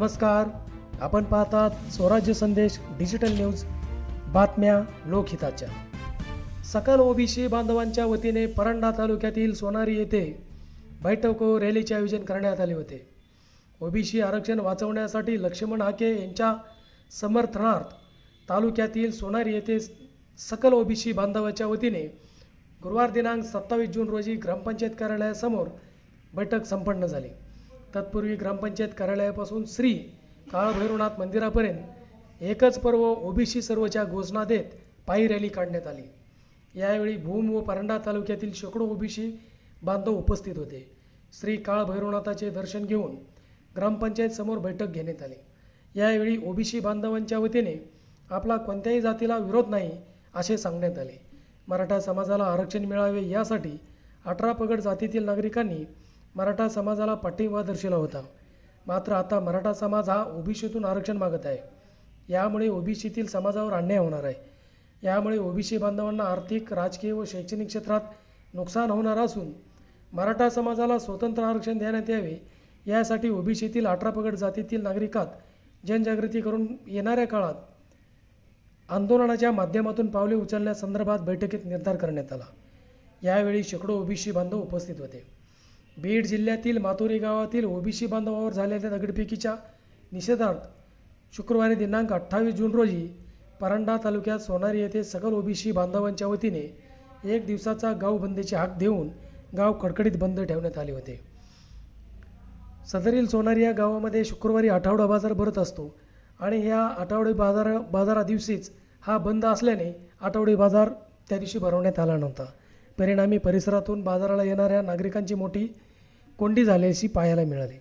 नमस्कार. आपण पाहतात स्वराज्य संदेश डिजिटल न्यूज बातम्या लोकहिताच्या. सकल ओबीसी बांधवांच्या वतीने परंडा तालुक्यातील सोनारी येथे बैठक रॅलीचे आयोजन करण्यात आले होते. ओबीसी आरक्षण वाचवण्यासाठी लक्ष्मण हाके यांच्या समर्थनार्थ तालुक्यातील सोनारी येथे सकल ओबीसी बांधवाच्या वतीने गुरुवार दिनांक सत्तावीस जून रोजी ग्रामपंचायत कार्यालयासमोर बैठक संपन्न झाली. तत्पूर्वी ग्रामपंचायत कार्यालयापासून श्री काळभैरवनाथ मंदिरापर्यंत एकच पर्व ओबीसी सर्वच्या घोषणा देत पायी रॅली काढण्यात आली. यावेळी भूम व परंडा तालुक्यातील शेकडो ओबीसी बांधव उपस्थित होते. श्री काळभैरवनाथाचे दर्शन घेऊन ग्रामपंचायत समोर बैठक घेण्यात आली. यावेळी ओबीसी बांधवांच्या वतीने आपला कोणत्याही जातीला विरोध नाही असे सांगण्यात आले. मराठा समाजाला आरक्षण मिळावे यासाठी अठरा पगड जातीतील नागरिकांनी मराठा समाजाला पाठिंबा दर्शवला होता. मात्र आता मराठा समाज हा ओबीसीतून आरक्षण मागत आहे. यामुळे ओबीसीतील समाजावर अन्याय होणार आहे. यामुळे ओबीसी बांधवांना आर्थिक राजकीय व शैक्षणिक क्षेत्रात नुकसान होणार असून मराठा समाजाला स्वतंत्र आरक्षण देण्यात यावे यासाठी ओबीसीतील अठरा पगड जातीतील नागरिकात जनजागृती करून येणाऱ्या काळात आंदोलनाच्या माध्यमातून पावले उचलण्यासंदर्भात बैठकीत निर्धार करण्यात आला. यावेळी शेकडो ओबीसी बांधव उपस्थित होते. बीड जिल्ह्यातील मातुरी गावातील ओबीसी बांधवावर झालेल्या दगडफेकीच्या निषेधार्थ शुक्रवारी दिनांक अठ्ठावीस जून रोजी परंडा तालुक्यात सोनारी येथे सकल ओबीसी बांधवांच्या वतीने एक दिवसाचा गाव बंदीची हाक देऊन गाव कडकडीत बंद ठेवण्यात आले होते. सदरील सोनारी या गावामध्ये शुक्रवारी आठवडा बाजार भरत असतो आणि ह्या आठवडी बाजार बाजारा दिवशीच हा बंद असल्याने आठवडी बाजार त्या दिवशी भरवण्यात आला नव्हता. परिणामी परिसरातून बाजाराला येणाऱ्या नागरिकांची मोठी कोंडी झाल्याची पाहायला मिळाली.